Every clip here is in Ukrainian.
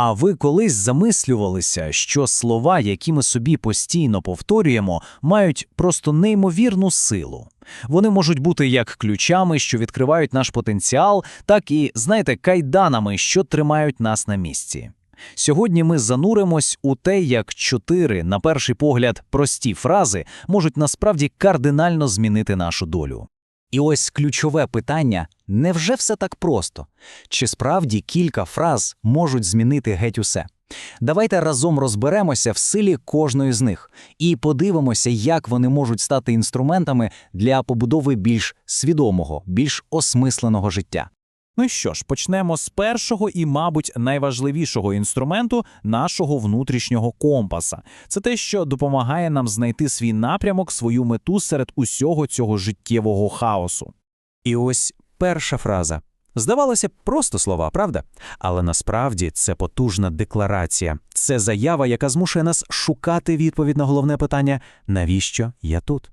А ви колись замислювалися, що слова, які ми собі постійно повторюємо, мають просто неймовірну силу. Вони можуть бути як ключами, що відкривають наш потенціал, так і, знаєте, кайданами, що тримають нас на місці. Сьогодні ми зануримось у те, як чотири, на перший погляд, прості фрази можуть насправді кардинально змінити нашу долю. І ось ключове питання: невже все так просто? Чи справді кілька фраз можуть змінити геть усе? Давайте разом розберемося в силі кожної з них і подивимося, як вони можуть стати інструментами для побудови більш свідомого, більш осмисленого життя. Ну що ж, почнемо з першого і, мабуть, найважливішого інструменту нашого внутрішнього компаса. Це те, що допомагає нам знайти свій напрямок, свою мету серед усього цього життєвого хаосу. І ось перша фраза. Здавалося просто слова, правда? Але насправді це потужна декларація. Це заява, яка змушує нас шукати відповідь на головне питання: навіщо я тут?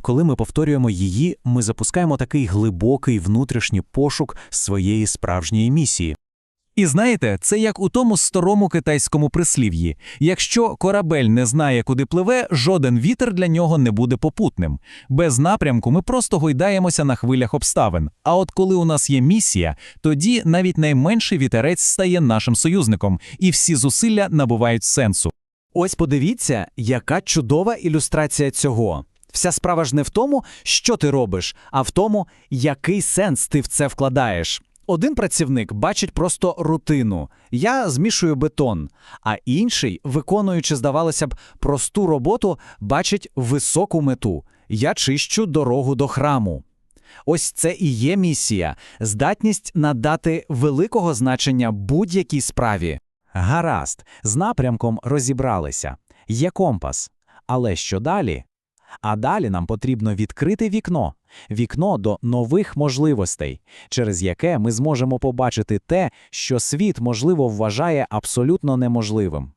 Коли ми повторюємо її, ми запускаємо такий глибокий внутрішній пошук своєї справжньої місії. І знаєте, це як у тому старому китайському прислів'ї: якщо корабель не знає, куди пливе, жоден вітер для нього не буде попутним. Без напрямку ми просто гойдаємося на хвилях обставин. А от коли у нас є місія, тоді навіть найменший вітерець стає нашим союзником, і всі зусилля набувають сенсу. Ось подивіться, яка чудова ілюстрація цього. Вся справа ж не в тому, що ти робиш, а в тому, який сенс ти в це вкладаєш. Один працівник бачить просто рутину. Я змішую бетон, а інший, виконуючи, здавалося б, просту роботу, бачить високу мету. Я чищу дорогу до храму. Ось це і є місія, здатність надати великого значення будь-якій справі. Гаразд, з напрямком розібралися. Є компас. Але що далі? А далі нам потрібно відкрити вікно, вікно до нових можливостей, через яке ми зможемо побачити те, що світ, можливо, вважає абсолютно неможливим.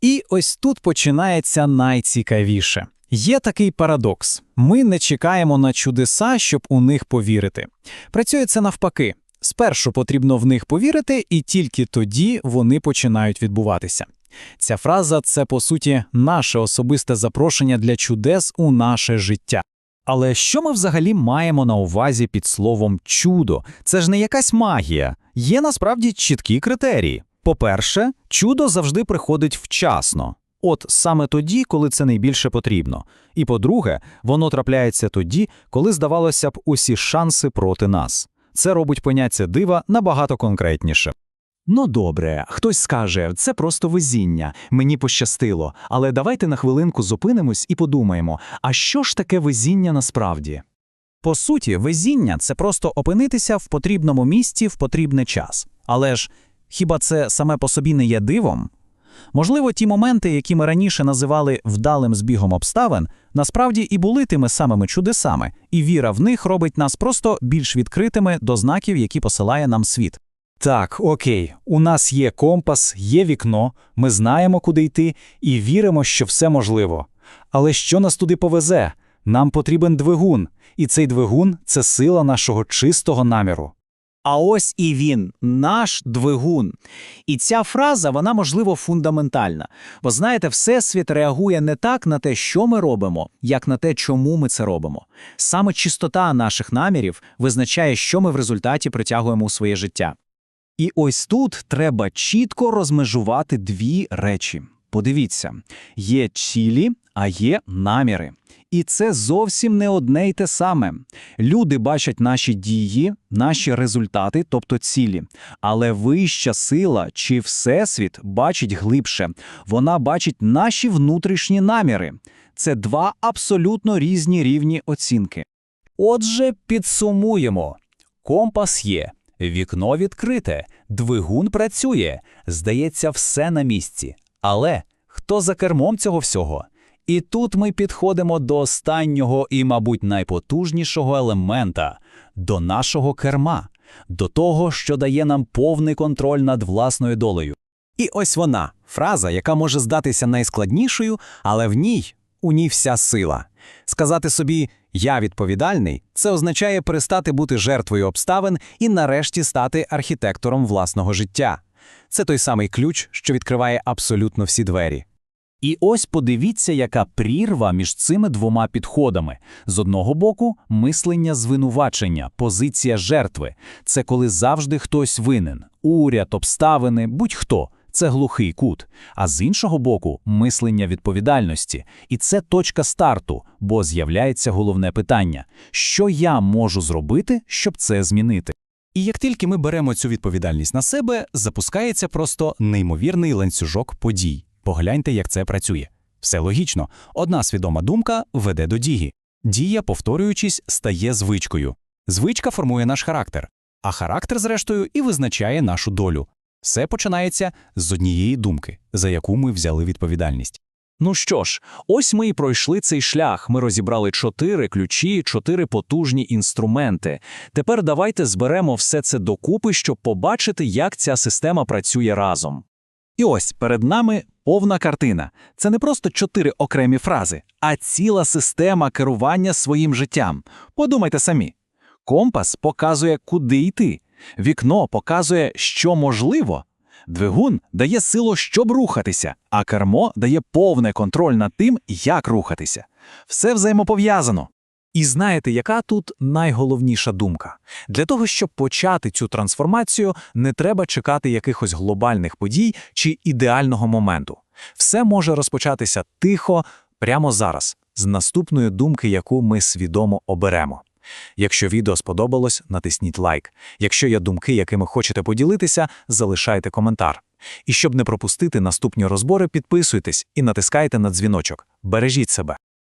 І ось тут починається найцікавіше. Є такий парадокс: ми не чекаємо на чудеса, щоб у них повірити. Працює це навпаки. Спершу потрібно в них повірити, і тільки тоді вони починають відбуватися. Ця фраза це по суті наше особисте запрошення для чудес у наше життя. Але що ми взагалі маємо на увазі під словом чудо? Це ж не якась магія, є насправді чіткі критерії. По-перше, чудо завжди приходить вчасно. От саме тоді, коли це найбільше потрібно. І по-друге, воно трапляється тоді, коли здавалося б усі шанси проти нас. Це робить поняття дива набагато конкретніше. Ну добре, хтось скаже, це просто везіння, мені пощастило, але давайте на хвилинку зупинимось і подумаємо, а що ж таке везіння насправді? По суті, везіння це просто опинитися в потрібному місці в потрібний час. Але ж хіба це саме по собі не є дивом? Можливо, ті моменти, які ми раніше називали вдалим збігом обставин, насправді і були тими самими чудесами, і віра в них робить нас просто більш відкритими до знаків, які посилає нам світ. Так, окей, у нас є компас, є вікно, ми знаємо, куди йти, і віримо, що все можливо. Але що нас туди повезе? Нам потрібен двигун, і цей двигун це сила нашого чистого наміру. А ось і він, наш двигун. І ця фраза, вона, можливо, фундаментальна. Бо знаєте, Всесвіт реагує не так на те, що ми робимо, як на те, чому ми це робимо. Саме чистота наших намірів визначає, що ми в результаті притягуємо у своє життя. І ось тут треба чітко розмежувати дві речі. Подивіться, є цілі, а є наміри. І це зовсім не одне й те саме. Люди бачать наші дії, наші результати, тобто цілі. Але вища сила чи Всесвіт бачить глибше. Вона бачить наші внутрішні наміри. Це два абсолютно різні рівні оцінки. Отже, підсумуємо: компас є. Вікно відкрите, двигун працює, здається, все на місці. Але хто за кермом цього всього? І тут ми підходимо до останнього і, мабуть, найпотужнішого елемента до нашого керма, до того, що дає нам повний контроль над власною долею. І ось вона фраза, яка може здатися найскладнішою, але в ній у ній вся сила. Сказати собі я відповідальний це означає перестати бути жертвою обставин і нарешті стати архітектором власного життя. Це той самий ключ, що відкриває абсолютно всі двері. І ось подивіться, яка прірва між цими двома підходами. З одного боку, мислення звинувачення, позиція жертви. Це коли завжди хтось винен. Уряд, обставини, будь-хто. Це глухий кут. А з іншого боку, мислення відповідальності. І це точка старту, бо з'являється головне питання: що я можу зробити, щоб це змінити? І як тільки ми беремо цю відповідальність на себе, запускається просто неймовірний ланцюжок подій. Погляньте, як це працює. Все логічно. Одна свідома думка веде до дії. Дія, повторюючись, стає звичкою. Звичка формує наш характер, а характер, зрештою, і визначає нашу долю. Все починається з однієї думки, за яку ми взяли відповідальність. Ну що ж, ось ми і пройшли цей шлях. Ми розібрали чотири ключі, чотири потужні інструменти. Тепер давайте зберемо все це докупи, щоб побачити, як ця система працює разом. І ось перед нами повна картина. Це не просто чотири окремі фрази, а ціла система керування своїм життям. Подумайте самі. Компас показує, куди йти. Вікно показує, що можливо. Двигун дає силу, щоб рухатися, а кермо дає повний контроль над тим, як рухатися. Все взаємопов'язано. І знаєте, яка тут найголовніша думка? Для того, щоб почати цю трансформацію, не треба чекати якихось глобальних подій чи ідеального моменту. Все може розпочатися тихо, прямо зараз, з наступної думки, яку ми свідомо оберемо. Якщо відео сподобалось, натисніть лайк. Якщо є думки, якими хочете поділитися, залишайте коментар. І щоб не пропустити наступні розбори, підписуйтесь і натискайте на дзвіночок. Бережіть себе.